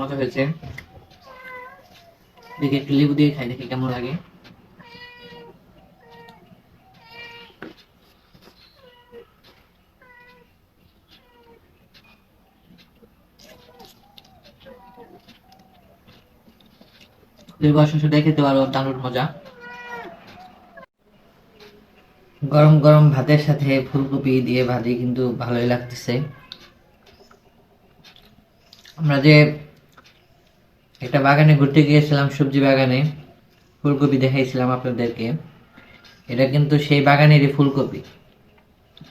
মজা হয়েছে। দেখি একটু লেবু দিয়ে খাই, দেখি কেমন লাগে। লেবু শসা দিয়ে খেতে পারো, দারুণ মজা। গরম গরম ভাতের সাথে ফুলকপি দিয়ে ভাজি কিন্তু ভালোই লাগতেছে। আমরা যে একটা বাগানে ঘুরতে গিয়েছিলাম, সবজি বাগানে। ফুলকপি দেখাইছিলাম আপনাদেরকে। এটা কিন্তু সেই বাগানেরই ফুলকপি।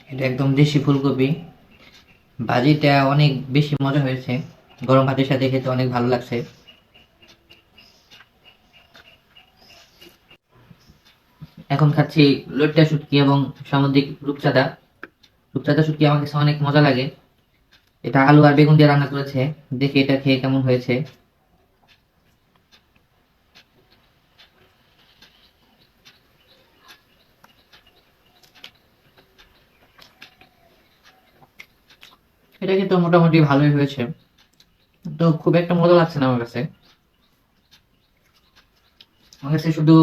এটা একদম দেশি ফুলকপি। ভাজিটা অনেক বেশি মজা হয়েছে। গরম ভাতের সাথে খেতে অনেক ভালো লাগছে। এখন খাচ্ছি লইট্টা শুটকি এবং সামুদ্রিক রূপচাঁদা। রূপচাঁদা শুটকি আমার কাছে অনেক মজা লাগে। এটা আলু আর বেগুন দিয়ে রান্না করেছে। দেখি এটা খেয়ে কেমন হয়েছে। এটা কিন্তু মোটামুটি ভালোই হয়েছে। তো খুব একটা মজা লাগছে না আমার কাছে। আমার কাছে শুধু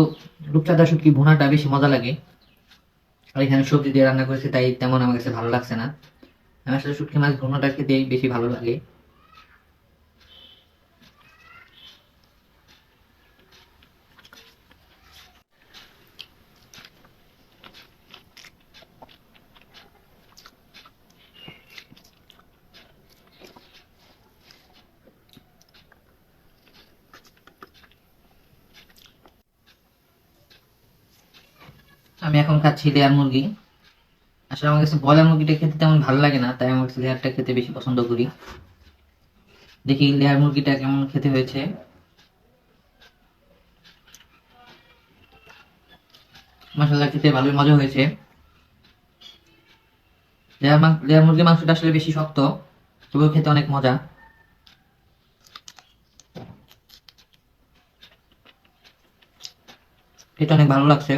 রূপচাঁদা শুটকি ভুনাটা বেশি মজা লাগে। আর এখানে সবজি দিয়ে রান্না করেছে, তাই তেমন আমার কাছে ভালো লাগছে না। আমার সাথে শুটকি মাছ ভুনাটা খেতে বেশি ভালো লাগে। আমি এখন খাচ্ছি লেয়ার মুরগি। আসলে আমার কাছে ব্রয়লার মুরগিটা খেতে তেমন ভালো লাগে না, তাই আমার লেয়ারটা খেতে বেশি পছন্দ করি। দেখি লেয়ার মুরগিটা কেমন খেতে হয়েছে। মশলা খেতে ভালোই মজা হয়েছে। লেয়ার লেয়ার মুরগির মাংসটা আসলে বেশি শক্ত, তবুও খেতে অনেক মজা। এটা অনেক ভালো লাগছে।